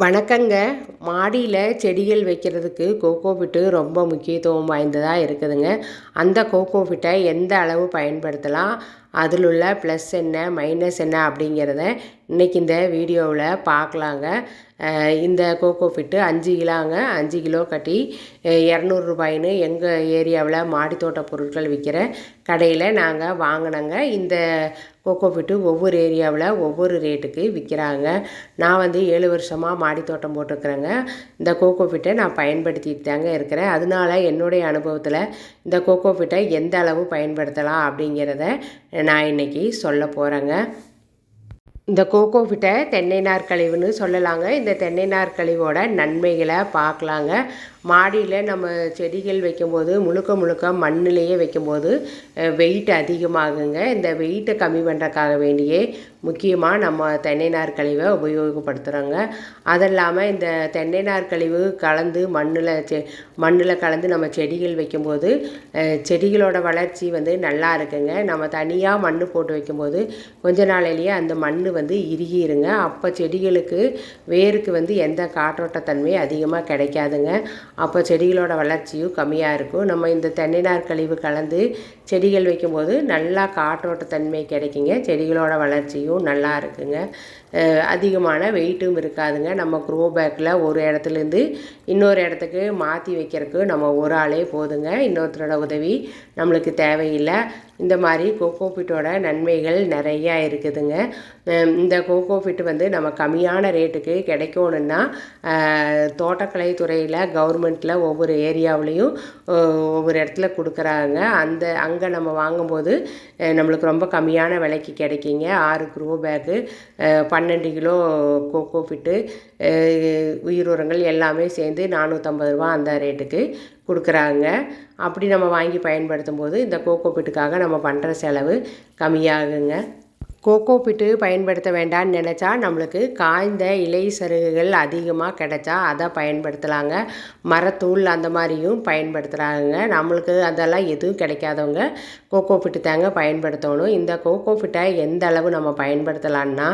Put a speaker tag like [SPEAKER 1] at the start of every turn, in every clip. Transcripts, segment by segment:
[SPEAKER 1] வணக்கங்க. மாடியில் செடிகள் வைக்கிறதுக்கு கோகோ பிட்டு ரொம்ப முக்கியத்துவம் வாய்ந்ததாக இருக்குதுங்க. அந்த கோகோ பிட்டை எந்த அளவு பயன்படுத்தலாம்? அதில் உள்ள ப்ளஸ் என்ன மைனஸ் என்ன அப்படிங்கிறத இன்றைக்கி இந்த வீடியோவில் பார்க்கலாங்க. இந்த கோகோ ஃபிட்டு அஞ்சு கிலோங்க அஞ்சு கிலோ கட்டி இரநூறுபாயின்னு எங்கள் ஏரியாவில் மாடித்தோட்ட பொருட்கள் விற்கிற கடையில் நாங்கள் வாங்கினோங்க. இந்த கோகோ ஃபிட்டு ஒவ்வொரு ஏரியாவில் ஒவ்வொரு ரேட்டுக்கு விற்கிறாங்க நான் வந்து ஏழு வருஷமாக மாடித்தோட்டம் போட்டிருக்கிறேங்க. இந்த கோகோ ஃபிட்டை நான் பயன்படுத்திட்டு தாங்க இருக்கிறேன். அதனால என்னுடைய அனுபவத்தில் இந்த கோகோ ஃபிட்டை எந்த அளவு பயன்படுத்தலாம் அப்படிங்கிறத நான் இன்றைக்கி சொல்ல போகிறேங்க இந்த கோகோ பிட்டை தென்னை நார் கழிவுன்னு சொல்லலாங்க. இந்த தென்னை நார் கழிவோட நன்மைகளை பார்க்கலாங்க. மாடியில் நம்ம செடிகள் வைக்கும்போது முழுக்க முழுக்க மண்ணிலேயே வைக்கும்போது வெயிட் அதிகமாகுங்க. இந்த வெயிட்டை கம்மி பண்ணுறக்காக வேண்டியே முக்கியமாக நம்ம தென்னை நார் கழிவை உபயோகப்படுத்துகிறோங்க அது இல்லாமல் இந்த தென்னை நார் கழிவு கலந்து மண்ணில் செ மண்ணில் கலந்து நம்ம செடிகள் வைக்கும்போது செடிகளோட வளர்ச்சி வந்து நல்லா இருக்குங்க. நம்ம தனியாக மண் போட்டு வைக்கும்போது கொஞ்ச நாளையிலேயே அந்த மண் வந்து இறுகிருங்க. அப்போ செடிகளுக்கு வேருக்கு வந்து எந்த காற்றோட்டத்தன்மை அதிகமாக கிடைக்காதுங்க. அப்போ செடிகளோட வளர்ச்சியும் கம்மியாக இருக்கும். நம்ம இந்த தென்னைநார் கழிவு கலந்து செடிகள் வைக்கும்போது நல்லா காற்றோட்டத்தன்மை கிடைக்குங்க. செடிகளோட வளர்ச்சியும் நல்லா இருக்குங்க. அதிகமான வெயிட்டும் இருக்காதுங்க. நம்ம க்ரோ பேக்கில் ஒரு இடத்துலேருந்து இன்னொரு இடத்துக்கு மாற்றி வைக்கிறதுக்கு நம்ம ஒரு ஆளே போதுங்க. இன்னொருத்தரோட உதவி நம்மளுக்கு தேவையில்லை. இந்த மாதிரி கோகோ பிட்டோட நன்மைகள் நிறையா இருக்குதுங்க. இந்த கோகோ பிட் வந்து நம்ம கம்மியான ரேட்டுக்கு கிடைக்கணுன்னா தோட்டக்கலை துறையில் கவர்மெண்ட்டில் ஒவ்வொரு ஏரியாவுலேயும் ஒவ்வொரு இடத்துல கொடுக்குறாங்க. அந்த அங்கே நம்ம வாங்கும்போது நம்மளுக்கு ரொம்ப கம்மியான விலைக்கு கிடைக்குங்க. ஆறு க்ரோ பேக்கு பன்னெண்டு கிலோ கோகோ பிட்டு உயிர் உரங்கள் எல்லாமே சேர்ந்து நானூற்றம்பது ரூபா அந்த ரேட்டுக்கு கொடுக்குறாங்க. அப்படி நம்ம வாங்கி பயன்படுத்தும் போது இந்த கோகோ பிட்டுக்காக நம்ம நம்ம பண்ணுற செலவு கம்மியாகுங்க. கோகோ பிட்டு பயன்படுத்த வேண்டாம்னு நினச்சா நம்மளுக்கு காய்ந்த இலை சருகுகள் அதிகமாக கிடைச்சா அதை பயன்படுத்தலாங்க. மரத்தூள் அந்த மாதிரியும் பயன்படுத்துகிறாங்க நம்மளுக்கு அதெல்லாம் எதுவும் கிடைக்காதவங்க கோகோ பிட்டு தாங்க பயன்படுத்தணும். இந்த கோகோ பிட்டை எந்த அளவு நம்ம பயன்படுத்தலான்னா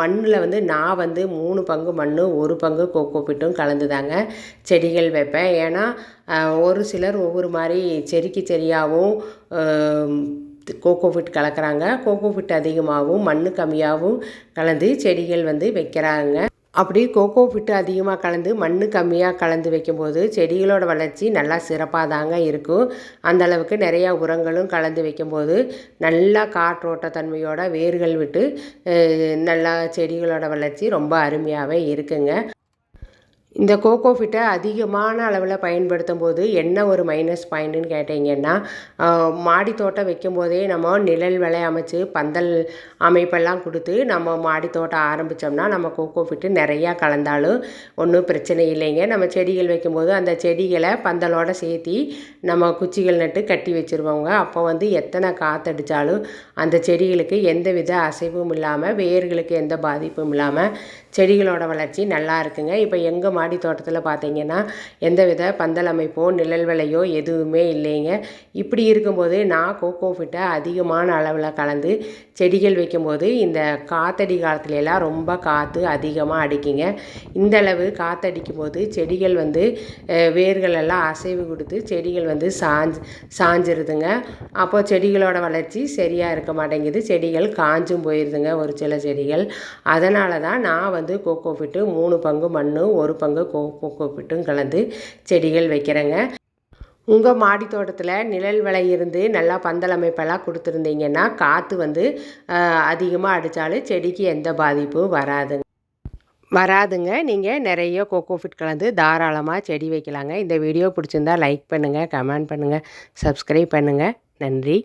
[SPEAKER 1] மண்ணில் வந்து நான் வந்து மூணு பங்கு மண் ஒரு பங்கு கோகோ பிட்டும் கலந்து தாங்க செடிகள் வைப்பேன். ஏன்னா ஒரு சிலர் ஒவ்வொரு மாதிரி செடிக்கு செடியாகவும் கோகோ ஃபிட் கலக்கிறாங்க. கோகோ ஃபிட் அதிகமாகவும் மண் கம்மியாகவும் கலந்து செடிகள் வந்து வைக்கிறாங்க. அப்படி கோகோ பிட்டு அதிகமாக கலந்து மண் கம்மியாக கலந்து வைக்கும்போது செடிகளோட வளர்ச்சி நல்லா சிறப்பாக தாங்க இருக்கும். அந்த அளவுக்கு நிறையா உரங்களும் கலந்து வைக்கும்போது நல்லா காற்றோட்டத்தன்மையோட வேர்கள் விட்டு நல்லா செடிகளோட வளர்ச்சி ரொம்ப அருமையாகவே இருக்குங்க. இந்த கோகோ ஃபிட்டை அதிகமான அளவில் பயன்படுத்தும் போது என்ன ஒரு மைனஸ் பாயிண்ட்டுன்னு கேட்டிங்கன்னா மாடி தோட்டம் வைக்கும்போதே நம்ம நிழல் விலை அமைச்சு பந்தல் அமைப்பெல்லாம் கொடுத்து நம்ம மாடி தோட்டம் ஆரம்பித்தோம்னா நம்ம கோகோ ஃபிட்டு நிறையா கலந்தாலும் ஒன்றும் பிரச்சனை இல்லைங்க. நம்ம செடிகள் வைக்கும்போது அந்த செடிகளை பந்தலோட சேர்த்தி நம்ம குச்சிகள் நட்டு கட்டி வச்சுருவோங்க. அப்போ வந்து எத்தனை காற்றடித்தாலும் அந்த செடிகளுக்கு எந்த வித அசைவும் இல்லாமல் வேர்களுக்கு எந்த பாதிப்பும் இல்லாமல் செடிகளோட வளர்ச்சி நல்லா இருக்குங்க. இப்போ எங்கள் மாடி தோட்டத்தில் பார்த்தீங்கன்னா எந்த வித பந்தல் அமைப்போ நிழல் விலையோ எதுவுமே இல்லைங்க. இப்படி இருக்கும்போது நான் கோகோ ஃபிட்டை அதிகமான அளவில் கலந்து செடிகள் வைக்கும்போது இந்த காத்தடி காலத்துல எல்லாம் ரொம்ப காற்று அதிகமாக அடிக்குங்க. இந்த அளவு காற்றடிக்கும் போது செடிகள் வந்து வேர்களெல்லாம் வேர்கள் எல்லாம் அசைவு கொடுத்து செடிகள் வந்து சாஞ்சு சாஞ்சிருதுங்க. அப்போது செடிகளோட வளர்ச்சி சரியாக இருக்க மாட்டேங்குது. செடிகள் காஞ்சும் போயிடுதுங்க ஒரு சில செடிகள். அதனால தான் நான் வந்து கோகோ ஃபிட்டு மூணு பங்கு மண் ஒரு பங்கு கோ கோகோ பிட்டும் கலந்து செடிகள் வைக்கிறேங்க. உங்கள் மாடி தோட்டத்தில் நிழல் விலை இருந்து நல்லா பந்தல் அமைப்பெல்லாம் கொடுத்துருந்தீங்கன்னா காற்று வந்து அதிகமாக அடித்தாலும் செடிக்கு எந்த பாதிப்பும் வராதுங்க. வராதுங்க. நீங்கள் நிறைய கோகோ ஃபிட் கலந்து தாராளமாக செடி வைக்கலாங்க. இந்த வீடியோ பிடிச்சிருந்தா லைக் பண்ணுங்கள் கமெண்ட் பண்ணுங்கள் சப்ஸ்கிரைப் பண்ணுங்கள் நன்றி.